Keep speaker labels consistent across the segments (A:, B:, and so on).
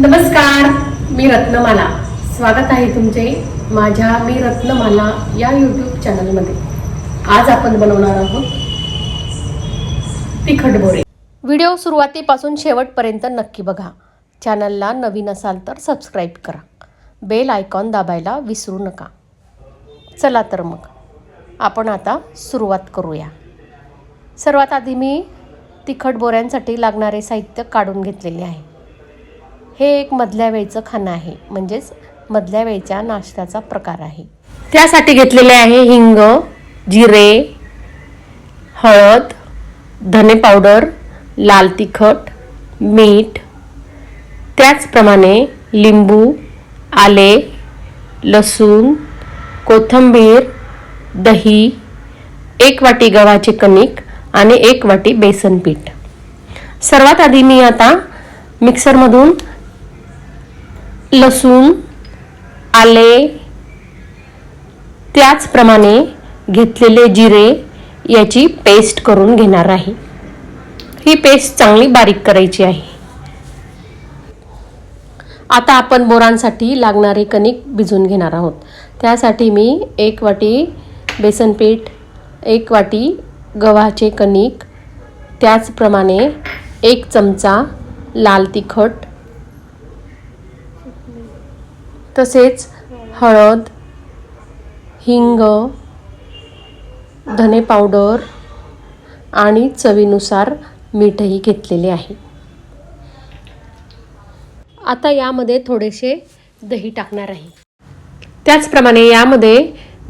A: नमस्कार मी रत्नमाला. स्वागत आहे तुमचे माझ्या मी रत्नमाला या यूट्यूब चॅनलमध्ये आज आपण बनवणार आहोत तिखट बोरे. व्हिडिओ सुरुवातीपासून शेवटपर्यंत नक्की बघा. चॅनलला नवीन असाल तर सबस्क्राईब करा. बेल आयकॉन दाबायला विसरू नका. चला तर मग आपण आता सुरुवात करूया. सर्वात आधी मी तिखट बोऱ्यांसाठी लागणारे साहित्य काढून घेतलेले आहे. हे एक मधल्या वेळचं खाणं आहे. म्हणजेच मधल्या वेळच्या नाश्त्याचा प्रकार आहे. त्यासाठी घेतलेले आहे हिंग जिरे हळद धने पावडर लाल तिखट मीठ त्याचप्रमाणे लिंबू आले लसूण कोथिंबीर दही एक वाटी गव्हाचे कणिक आणि एक वाटी बेसन पीठ सर्वात आधी मी आता मिक्सरमधून लसूण आले त्याचप्रमाणे घेतलेले जिरे याची पेस्ट करून घेणार आहे. ही पेस्ट चांगली बारीक करायची आहे. आता आपण बोरांसाठी लागणारे कणिक भिजून घेणार आहोत. त्यासाठी मी एक वाटी बेसनपीठ एक वाटी गव्हाचे कणिक त्याचप्रमाणे एक चमचा लाल तिखट तसेच हळद हिंग धने पावडर आणि चवीनुसार मीठही घेतलेले आहे. आता यामध्ये थोडेसे दही टाकणार आहे. त्याचप्रमाणे यामध्ये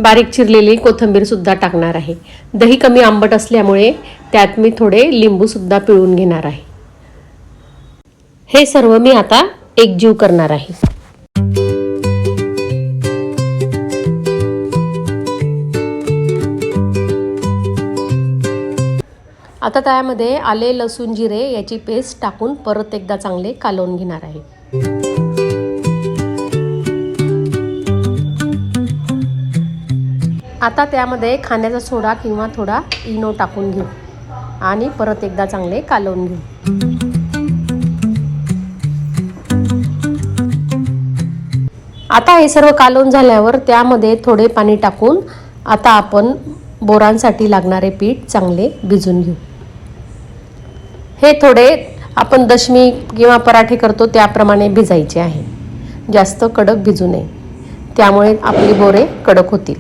A: बारीक चिरलेली कोथिंबीरसुद्धा टाकणार आहे. दही कमी आंबट असल्यामुळे त्यात मी थोडे लिंबूसुद्धा पिळून घेणार आहे. हे सर्व मी आता एकजीव करणार आहे. आता त्यामध्ये आले लसूण जिरे याची पेस्ट टाकून परत एकदा चांगले कालवून घेणार आहे. आता त्यामध्ये खाण्याचा सोडा किंवा थोडा इनो टाकून घेऊ आणि परत एकदा चांगले कालवून घेऊ. आता हे सर्व कालवून झाल्यावर त्यामध्ये थोडे पाणी टाकून आता आपण बोरांसाठी लागणारे पीठ चांगले भिजून घेऊ. हे थोडे आपण दशमी किंवा पराठे करतो त्याप्रमाणे भिजायचे आहे. जास्त कडक भिजू नये. त्यामुळे आपली बोरे कडक होतील.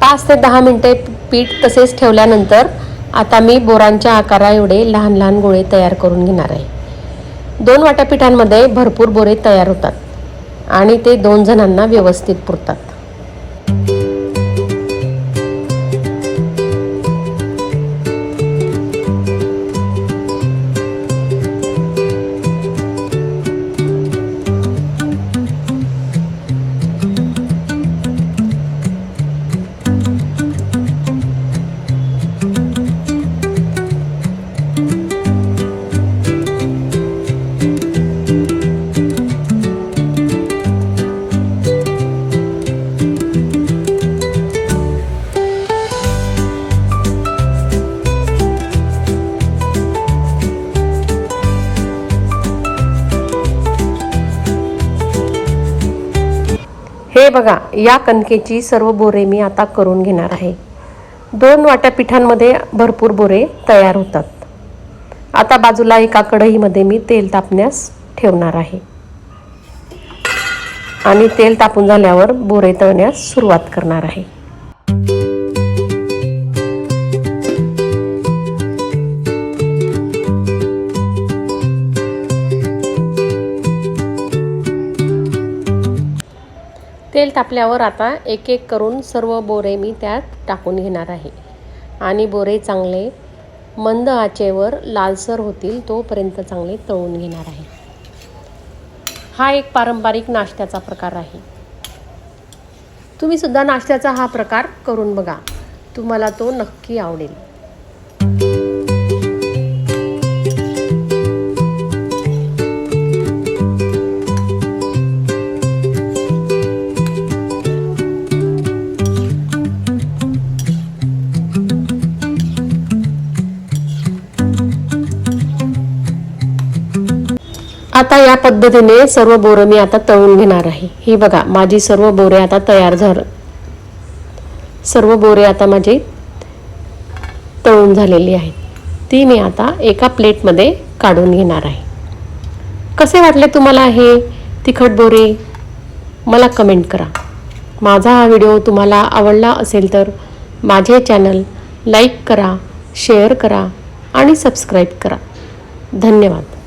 A: पाच ते दहा मिनटे पीठ तसेच ठेवल्यानंतर आता मी बोरांच्या आकारा एवढे लहान लहान गोळे तयार करून घेणार आहे. दोन वाट्या पिठांमध्ये भरपूर बोरे तयार होतात. आणि ते दोन जणांना व्यवस्थित पुरतात. हे बघा या कणकेची सर्व बोरे मी आता करून घेणार आहे. दोन वाट्या पिठांमध्ये भरपूर बोरे तयार होतात. आता बाजूला एका कढईमध्ये मी तेल तापण्यास ठेवणार आहे. आणि तेल तापून झाल्यावर बोरे तळण्यास सुरुवात करणार आहे. तेल तापल्यावर आता एक एक करून सर्व बोरे मी त्यात टाकून घेणार आहे. आणि बोरे चांगले मंद आचेवर लालसर होतील तोपर्यंत चांगले तळून घेणार आहे. हा एक पारंपरिक नाश्त्याचा प्रकार आहे. तुम्ही सुद्धा नाश्त्याचा हा प्रकार करून बघा. तुम्हाला तो नक्की आवडेल. आता या पद्धतीने सर्व बोरं मी आता तळून घेणार आहे. ही बघा माझी सर्व बोरे आता तयार झालं सर्व बोरे आता माझे तळून झालेली आहेत. ती मी आता एका प्लेटमध्ये काढून घेणार आहे. कसे वाटले तुम्हाला हे तिखट बोरे? मला कमेंट करा. माझा हा व्हिडिओ तुम्हाला आवडला असेल तर माझे चॅनल लाईक करा शेअर करा आणि सबस्क्राईब करा. धन्यवाद.